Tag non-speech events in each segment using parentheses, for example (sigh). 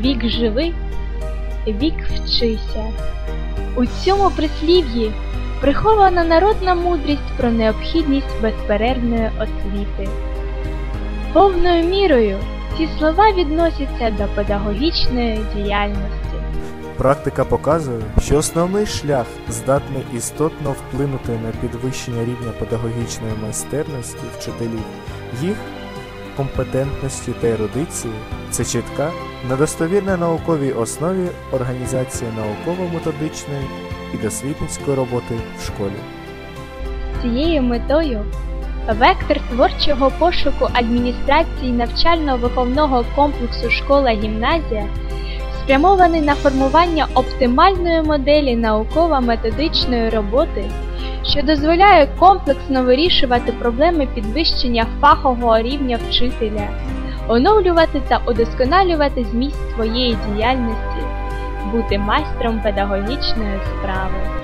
вік живи, вік вчися. У цьому прислів'ї прихована народна мудрість про необхідність безперервної освіти. Повною мірою ці слова відносяться до педагогічної діяльності. Практика показує, що основний шлях здатний істотно вплинути на підвищення рівня педагогічної майстерності вчителів, їх компетентності та ерудиції це чітка на достовірній науковій основі організація науково-методичної і дослідницької роботи в школі. Цією метою вектор творчого пошуку адміністрації навчально-виховного комплексу школа-гімназія спрямований на формування оптимальної моделі науково-методичної роботи, що дозволяє комплексно вирішувати проблеми підвищення фахового рівня вчителя, оновлювати та удосконалювати зміст своєї діяльності, бути майстром педагогічної справи.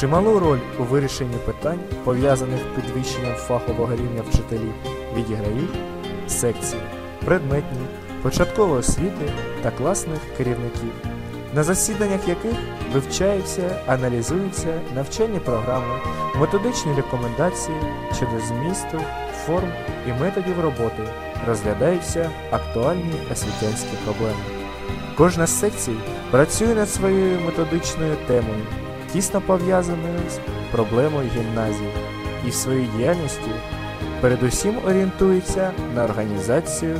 Чималу роль у вирішенні питань, пов'язаних з підвищенням фахового рівня вчителів, відіграють секції, предметні, початкової освіти та класних керівників, на засіданнях яких вивчаються, аналізуються навчальні програми, методичні рекомендації щодо змісту, форм і методів роботи, розглядаються актуальні освітянські проблеми. Кожна з секцій працює над своєю методичною темою, тісно пов'язаною з проблемою гімназії, і в своїй діяльності передусім орієнтується на організацію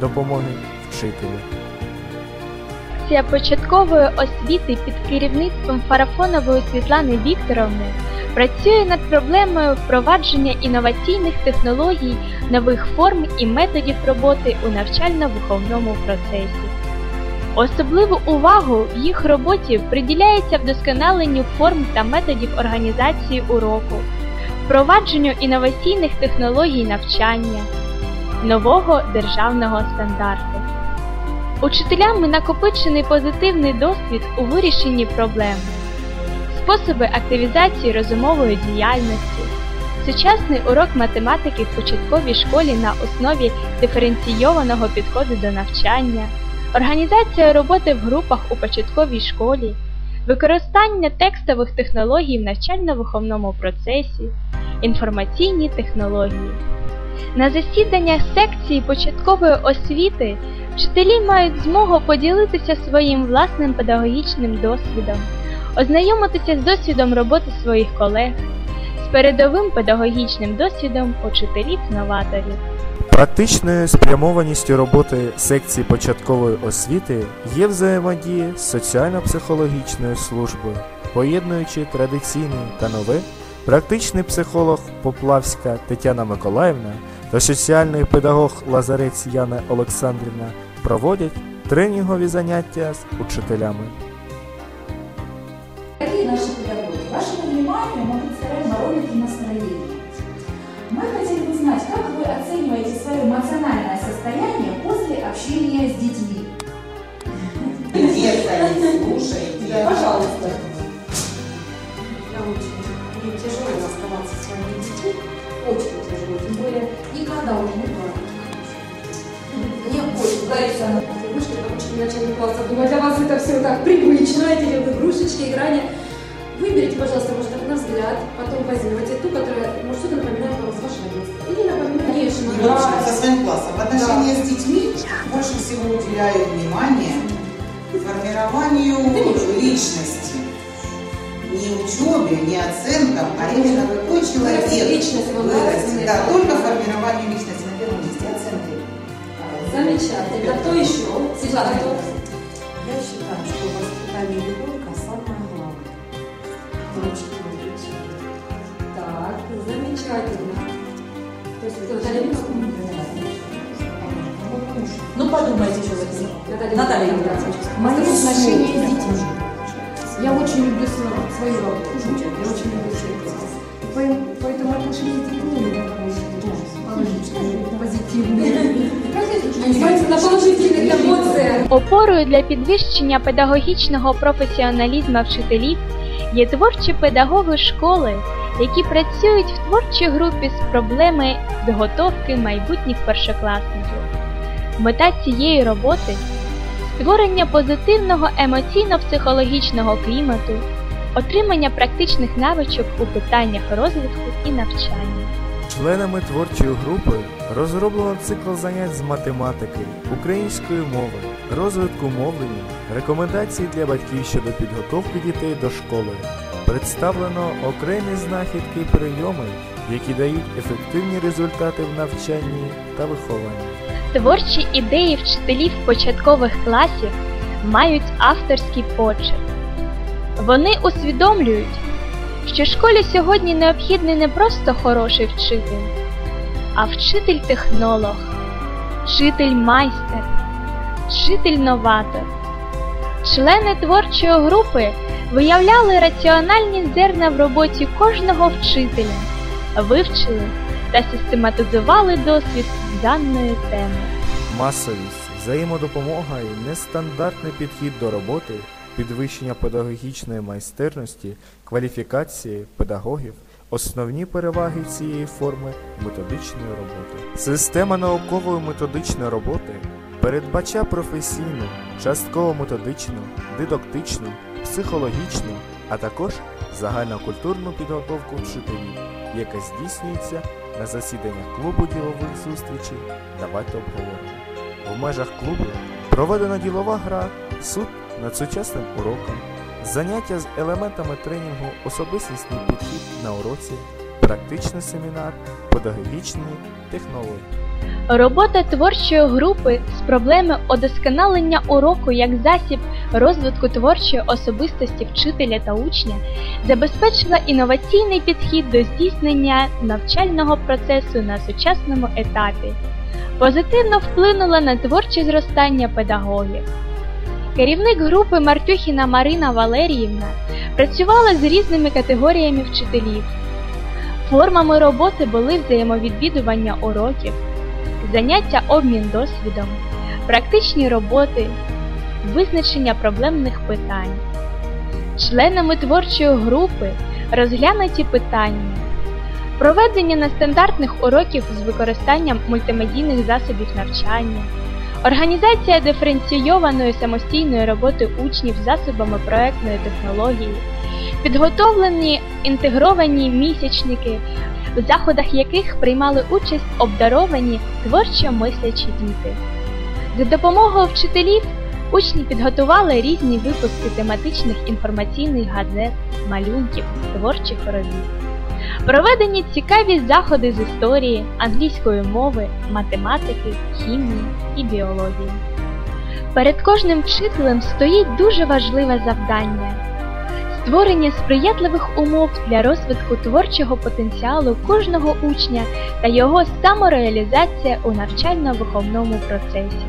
допомоги вчителю. Секція початкової освіти під керівництвом Фарафонової Світлани Вікторовни працює над проблемою впровадження інноваційних технологій, нових форм і методів роботи у навчально-виховному процесі. Особливу увагу в їх роботі приділяється вдосконаленню форм та методів організації уроку, впровадженню інноваційних технологій навчання, нового державного стандарту. Учителями накопичений позитивний досвід у вирішенні проблем, способи активізації розумової діяльності, сучасний урок математики в початковій школі на основі диференційованого підходу до навчання, організація роботи в групах у початковій школі, використання текстових технологій в навчально-виховному процесі, інформаційні технології. На засіданнях секції початкової освіти вчителі мають змогу поділитися своїм власним педагогічним досвідом, ознайомитися з досвідом роботи своїх колег, з передовим педагогічним досвідом учителів-новаторів. Практичною спрямованістю роботи секції початкової освіти є взаємодія з соціально-психологічною службою, поєднуючи традиційне та нове, практичний психолог Поплавська Тетяна Миколаївна та соціальний педагог Лазарець Яна Олександрівна проводять тренінгові заняття з учителями. Дорогие наши педагоги, вашему вниманию мы представляем ролики настроения. Мы хотели бы знать, как вы оцениваете свое эмоциональное состояние после общения с детьми. Детка, не слушайте. Пожалуйста. Игрушки, потому что начальный класс, я думаю, для вас это все так привычно, эти игрушечки, играния. Выберите, пожалуйста, может, на взгляд, потом позируйте ту, которая, может, что-то напоминает вам с вашего детства. Или напоминает, конечно, И вообще со своим классом. В отношении с детьми больше всего уделяю внимание формированию личности. Не учебе, не оценкам, а именно какой человек Личность, вырастет. Да, только формированию личности Замечательно. Кто еще? Светлана, кто? Я считаю, что воспитание ребенка самое главное. Мальчики. Так, замечательно. То есть, Это Викторовна? Ну подумайте, что вы Наталья. Мои отношения с детьми. Я очень люблю свою, свою работу, я очень люблю. И поэтому, отношения с детьми у меня (laughs) положительные, Опорою для підвищення педагогічного професіоналізму вчителів є творчі педагоги школи, які працюють в творчій групі з проблеми підготовки майбутніх першокласників. Мета цієї роботи створення позитивного емоційно-психологічного клімату, отримання практичних навичок у питаннях розвитку і навчання. Членами творчої групи розроблено цикл занять з математики, української мови, розвитку мовлення, рекомендацій для батьків щодо підготовки дітей до школи. Представлено окремі знахідки прийоми, які дають ефективні результати в навчанні та вихованні. Творчі ідеї вчителів початкових класів мають авторський почерк. Вони усвідомлюють, що школі сьогодні необхідний не просто хороший вчитель, а вчитель-технолог, вчитель-майстер, вчитель-новатор. Члени творчої групи виявляли раціональні зерна в роботі кожного вчителя, вивчили та систематизували досвід даної теми. Масовість, взаємодопомога і нестандартний підхід до роботи, підвищення педагогічної майстерності, кваліфікації педагогів основні переваги цієї форми методичної роботи. Система наукової методичної роботи передбачає професійну, частково методичну, дидактичну, психологічну, а також загальнокультурну підготовку вчителів, яка здійснюється на засіданнях клубу ділових зустрічей Давайте обговоримо. В межах клубу проведена ділова гра, суд над сучасним уроком, заняття з елементами тренінгу, особистісний підхід на уроці, практичний семінар, педагогічні технології. Робота творчої групи з проблеми удосконалення уроку як засіб розвитку творчої особистості вчителя та учня забезпечила інноваційний підхід до здійснення навчального процесу на сучасному етапі, позитивно вплинула на творче зростання педагогів. Керівник групи Мартюхіна Марина Валеріївна працювала з різними категоріями вчителів. Формами роботи були взаємовідвідування уроків, заняття обмін досвідом, практичні роботи, визначення проблемних питань. Членами творчої групи розглянуті питання, проведення нестандартних уроків з використанням мультимедійних засобів навчання, організація диференційованої самостійної роботи учнів засобами проектної технології, підготовлені інтегровані місячники, в заходах яких приймали участь обдаровані творчо мислячі діти. За допомогою вчителів учні підготували різні випуски тематичних інформаційних газет, малюнків, творчих робіт. Проведені цікаві заходи з історії, англійської мови, математики, хімії і біології. Перед кожним вчителем стоїть дуже важливе завдання створення сприятливих умов для розвитку творчого потенціалу кожного учня та його самореалізація у навчально-виховному процесі.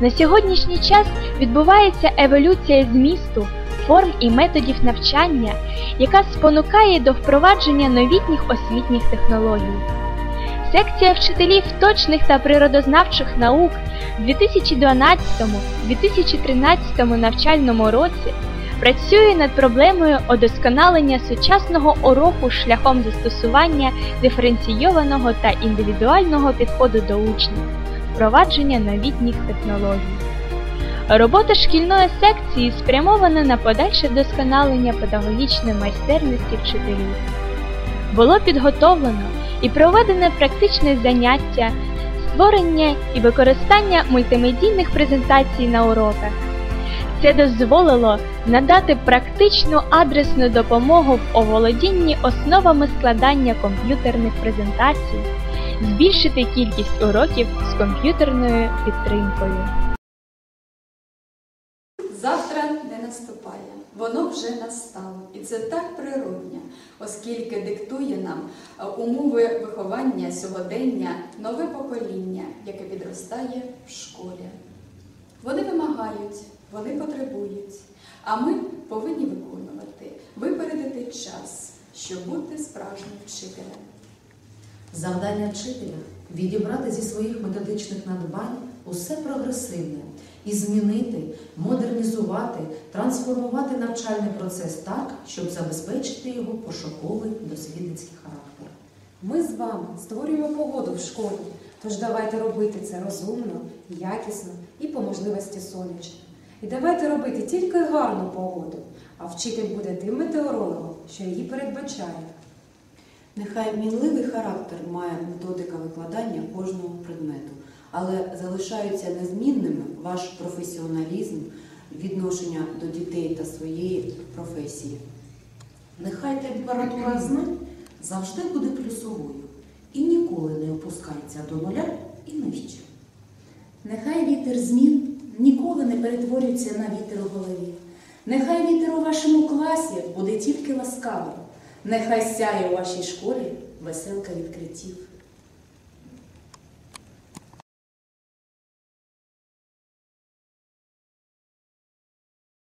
На сьогоднішній час відбувається еволюція змісту, форм і методів навчання, яка спонукає до впровадження новітніх освітніх технологій. Секція вчителів точних та природознавчих наук в 2012-2013 навчальному році працює над проблемою удосконалення сучасного уроку шляхом застосування диференційованого та індивідуального підходу до учнів, впровадження новітніх технологій. Робота шкільної секції спрямована на подальше вдосконалення педагогічної майстерності вчителів. Було підготовлено і проведене практичне заняття, створення і використання мультимедійних презентацій на уроках. Це дозволило надати практичну адресну допомогу в оволодінні основами складання комп'ютерних презентацій, збільшити кількість уроків з комп'ютерною підтримкою. Вже настало. І це так природня, оскільки диктує нам е, умови виховання сьогодення нове покоління, яке підростає в школі. Вони вимагають, вони потребують, а ми повинні виконувати, випередити час, щоб бути справжнім вчителем. Завдання вчителя відібрати зі своїх методичних надбань усе прогресивне і змінити, модернізувати, трансформувати навчальний процес так, щоб забезпечити його пошуковий дослідницький характер. Ми з вами створюємо погоду в школі, Тож давайте робити це розумно, якісно і по можливості сонячно. І давайте робити тільки гарну погоду, а вчитель буде тим метеорологом, що її передбачає. Нехай мінливий характер має методика викладання кожного предмету, але залишаються незмінними ваш професіоналізм, відношення до дітей та своєї професії. Нехай температура знань завжди буде плюсовою і ніколи не опускається до нуля і нижче. Нехай вітер змін ніколи не перетворюється на вітер у голові. Нехай вітер у вашому класі буде тільки ласкавий. Нехай сяє у вашій школі веселка відкриттів.